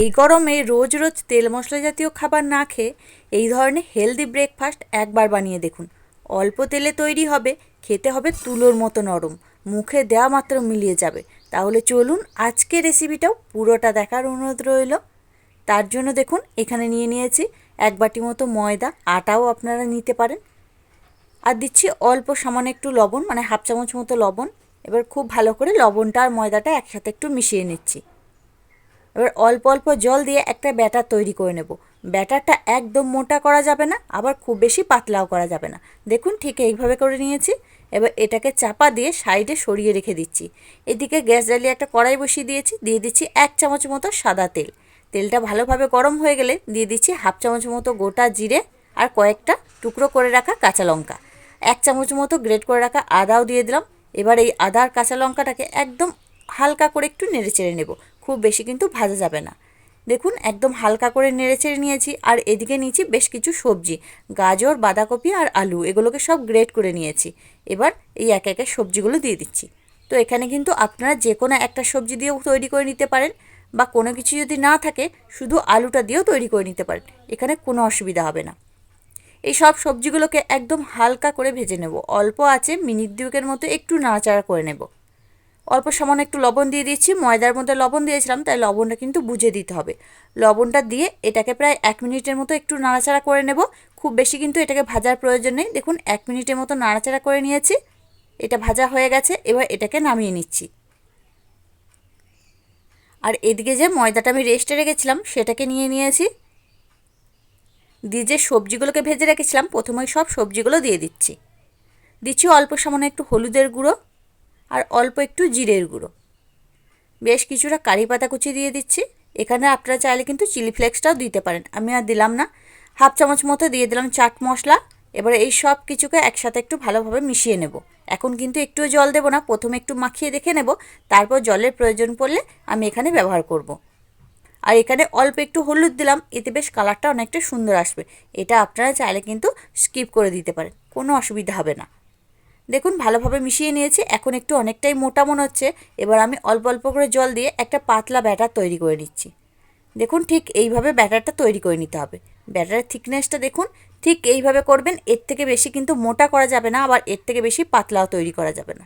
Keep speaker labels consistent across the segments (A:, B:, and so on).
A: এই গরমে রোজ রোজ তেল মশলা জাতীয় খাবার না খেয়ে এই ধরনের হেলদি ব্রেকফাস্ট একবার বানিয়ে দেখুন। অল্প তেলে তৈরি হবে, খেতে হবে তুলোর মতো নরম। মুখে দেওয়া মাত্র মিলিয়ে যাবে। তাহলে চলুন আজকে রেসিপিটাও পুরোটা দেখার অনুরোধ রইল। তার জন্য দেখুন, এখানে নিয়ে নিয়েছি এক বাটি মতো ময়দা, আটাও আপনারা নিতে পারেন। আর দিচ্ছি অল্প সামান্য একটু লবণ মানে হাফ চামচ মতো লবণ। এবার খুব ভালো করে লবণটা আর ময়দাটা একসাথে একটু মিশিয়ে নিচ্ছি। এবার অল্প অল্প জল দিয়ে একটা ব্যাটার তৈরি করে নেব। ব্যাটারটা একদম মোটা করা যাবে না, আবার খুব বেশি পাতলাও করা যাবে না। দেখুন ঠিক এইভাবে করে নিয়েছি। এবার এটাকে চাপা দিয়ে সাইডে সরিয়ে রেখে দিচ্ছি। এদিকে গ্যাস জ্বালিয়ে একটা কড়াই বসিয়ে দিয়েছি, দিয়ে দিচ্ছি এক চামচ মতো সাদা তেল। তেলটা ভালোভাবে গরম হয়ে গেলে দিয়ে দিচ্ছি হাফ চামচ মতো গোটা জিরে আর কয়েকটা টুকরো করে রাখা কাঁচা লঙ্কা। এক চামচ মতো গ্রেট করে রাখা আদাও দিয়ে দিলাম। এবার এই আদা আর কাঁচা লঙ্কাটাকে একদম হালকা করে একটু নেড়ে চেড়ে নেব। খুব বেশি কিন্তু ভাজা যাবে না। দেখুন, একদম হালকা করে নেড়ে চেড়ে নিয়েছি, আর এদিকে নিয়েছি বেশ কিছু সবজি। গাজর, বাঁধাকপি আর আলু, এগুলোকে সব গ্রেট করে নিয়েছি। এবার এই এক একে সবজিগুলো দিয়ে দিচ্ছি। তো এখানে কিন্তু আপনারা যে কোনো একটা সবজি দিয়েও তৈরি করে নিতে পারেন, বা কোনো কিছু যদি না থাকে, শুধু আলুটা দিয়েও তৈরি করে নিতে পারেন। এখানে কোনো অসুবিধা হবে না। এই সব সবজিগুলোকে একদম হালকা করে ভেজে নেব। অল্প আছে, মিনিট দুয়েকের মতো একটু নাড়াচাড়া করে নেব। অল্প সামান্য একটু লবণ দিয়ে দিচ্ছি ময়দার মধ্যে লবণ দিয়েছিলাম, তাই লবণটা কিন্তু বুঝে দিতে হবে। লবণটা দিয়ে এটাকে প্রায় এক মিনিটের মতো একটু নাড়াচাড়া করে নেব। খুব বেশি কিন্তু এটাকে ভাজার প্রয়োজন নেই। দেখুন, এক মিনিটের মতো নাড়াচাড়া করে নিয়েছি। এটা ভাজা হয়ে গেছে, এবার এটাকে নামিয়ে নিচ্ছি। আর এদিকে যে ময়দাটা আমি রেস্টে রেখেছিলাম, সেটাকে নিয়ে নিয়েছি। দিয়ে যে সবজিগুলোকে ভেজে রেখেছিলাম, প্রথমে সব সবজিগুলো দিয়ে দিচ্ছি। দিচ্ছি অল্প সামান্য একটু হলুদের গুঁড়ো। আর অল্প একটু জিরের গুঁড়ো। বেশ কিছুটা কারি পাতা কুচি দিয়ে দিচ্ছি। এখানে আপনারা চাইলে কিন্তু চিলি ফ্লেক্সটাও দিতে পারেন। আমি আর দিলাম না। হাফ চামচ মতো দিয়ে দিলাম চাট মশলা। এবারে এই সব কিছুকে একসাথে একটু ভালোভাবে মিশিয়ে নেব। এখন কিন্তু একটুও জল দেবো না। প্রথমে একটু মাখিয়ে দেখে নেব। তারপর জলের প্রয়োজন পড়লে আমি এখানে ব্যবহার করব। আর এখানে অল্প একটু হলুদ দিলাম। এতে বেশ কালারটা অনেকটা সুন্দর আসবে। এটা আপনারা চাইলে কিন্তু স্কিপ করে দিতে পারেন। কোনো অসুবিধা হবে না। দেখুন, ভালোভাবে মিশিয়ে নিয়েছি। এখন একটু অনেকটাই মোটা মনে হচ্ছে। এবার আমি অল্প অল্প করে জল দিয়ে একটা পাতলা ব্যাটার তৈরি করে নিচ্ছি। দেখুন, ঠিক এইভাবে ব্যাটারটা তৈরি করে নিতে হবে। ব্যাটারের থিকনেসটা দেখুন, ঠিক এইভাবে করবেন। এর থেকে বেশি কিন্তু মোটা করা যাবে না, আবার এর থেকে বেশি পাতলাও তৈরি করা যাবে না।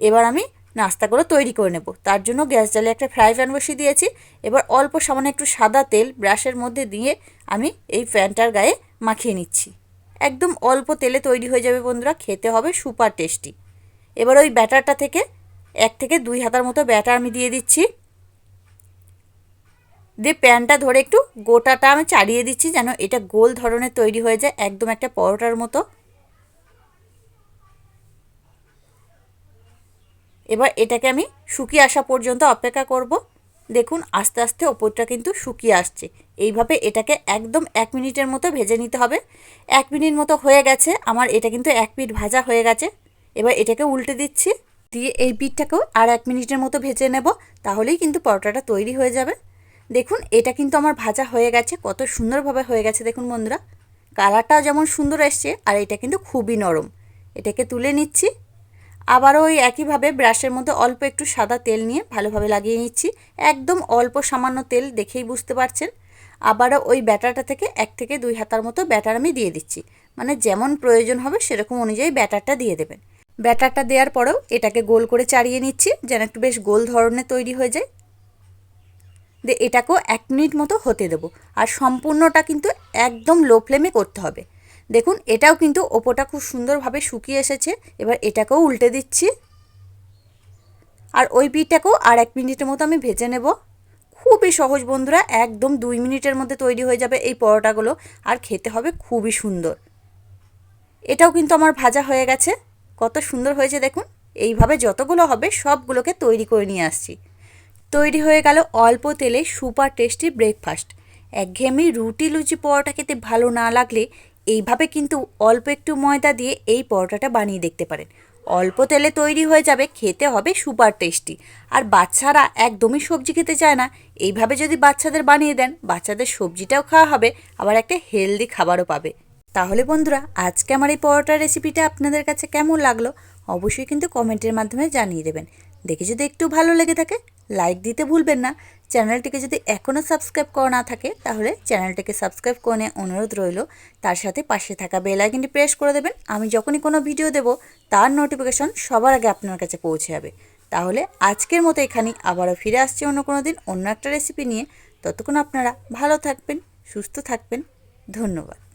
A: এবার আমি নাস্তাগুলো তৈরি করে নেব। তার জন্য গ্যাস জালে একটা ফ্রাই প্যান বসিয়ে দিয়েছি। এবার অল্প সামান্য একটু সাদা তেল ব্রাশের মধ্যে দিয়ে আমি এই প্যানটার গায়ে মাখিয়ে নিচ্ছি। একদম অল্প তেলে তৈরি হয়ে যাবে বন্ধুরা, খেতে হবে সুপার টেস্টি। এবার ওই ব্যাটারটা থেকে, এক থেকে দুই হাতার মতো ব্যাটার আমি দিয়ে দিচ্ছি। দিয়ে প্যানটা ধরে একটু গোটাটা আমি চাড়িয়ে দিচ্ছি যেন এটা গোল ধরনের তৈরি হয়ে যায়, একদম একটা পরোটার মতো। এবার এটাকে আমি শুকিয়ে আসা পর্যন্ত অপেক্ষা করব। দেখুন, আস্তে আস্তে ওপরটা কিন্তু শুকিয়ে আসছে। এইভাবে এটাকে একদম এক মিনিটের মতো ভেজে নিতে হবে। এক মিনিট মতো হয়ে গেছে। আমার এটা কিন্তু এক পিঠ ভাজা হয়ে গেছে। এবার এটাকে উল্টে দিচ্ছি। দিয়ে এই পিঠটাকেও আর এক মিনিটের মতো ভেজে নেব। তাহলেই কিন্তু পরোটাটা তৈরি হয়ে যাবে। দেখুন, এটা কিন্তু আমার ভাজা হয়ে গেছে। কত সুন্দরভাবে হয়ে গেছে দেখুন বন্ধুরা। কালারটাও যেমন সুন্দর এসছে, আর এটা কিন্তু খুবই নরম। এটাকে তুলে নিচ্ছি। আবারও ওই একইভাবে ব্রাশের মধ্যে অল্প একটু সাদা তেল নিয়ে ভালোভাবে লাগিয়ে নিচ্ছি। একদম অল্প সামান্য তেল দেখেই বুঝতে পারছেন। আবারও ওই ব্যাটারটা থেকে এক থেকে দুই হাতার মতো ব্যাটার আমি দিয়ে দিচ্ছি। মানে যেমন প্রয়োজন হবে সেরকম অনুযায়ী ব্যাটারটা দিয়ে দেবেন। ব্যাটারটা দেওয়ার পরেও এটাকে গোল করে চাড়িয়ে নিচ্ছি যেন একটু বেশ গোল ধরনের তৈরি হয়ে যায়। দিয়ে এটাকেও এক মিনিট মতো হতে দেবো। আর সম্পূর্ণটা কিন্তু একদম লো ফ্লেমে করতে হবে। দেখুন, এটাও কিন্তু ওপোটা খুব সুন্দরভাবে শুকিয়ে এসেছে। এবার এটাকেও উল্টে দিচ্ছি। আর ওই পিঠটাকেও আর এক মিনিটের মতো আমি ভেজে নেব। খুবই সহজ বন্ধুরা, একদম দুই মিনিটের মধ্যে তৈরি হয়ে যাবে এই পরোটাগুলো। আর খেতে হবে খুবই সুন্দর। এটাও কিন্তু আমার ভাজা হয়ে গেছে। কত সুন্দর হয়েছে দেখুন। এইভাবে যতগুলো হবে সবগুলোকে তৈরি করে নিয়ে আসছি। তৈরি হয়ে গেল অল্প তেলে সুপার টেস্টি ব্রেকফাস্ট। একঘেয়েমি রুটি লুচি পরোটা খেতে ভালো না লাগলে এইভাবে কিন্তু অল্প একটু ময়দা দিয়ে এই পরোটাটা বানিয়ে দেখতে পারেন। অল্প তেলে তৈরি হয়ে যাবে, খেতে হবে সুপার টেস্টি। আর বাচ্চারা একদমই সবজি খেতে চায় না। এইভাবে যদি বাচ্চাদের বানিয়ে দেন, বাচ্চাদের সবজিটাও খাওয়া হবে, আবার একটা হেলদি খাবারও পাবে। তাহলে বন্ধুরা, আজকে আমার এই পরোটার রেসিপিটা আপনাদের কাছে কেমন লাগল, অবশ্যই কিন্তু কমেন্টের মাধ্যমে জানিয়ে দেবেন। দেখে যদি একটু ভালো লেগে থাকে, লাইক দিতে ভুলবেন না। চ্যানেলটিকে যদি এখনও সাবস্ক্রাইব করা না থাকে, তাহলে চ্যানেলটিকে সাবস্ক্রাইব করে অনুরোধ রইল। তার সাথে পাশে থাকা বেল আইকনটি প্রেস করে দেবেন। আমি যখনই কোনো ভিডিও দেব, তার নোটিফিকেশন সবার আগে আপনার কাছে পৌঁছে যাবে। তাহলে আজকের মতো এখানেই আবারও ফিরে আসছি অন্য কোনো দিন অন্য একটা রেসিপি নিয়ে। ততক্ষণ আপনারা ভালো থাকবেন, সুস্থ থাকবেন। ধন্যবাদ।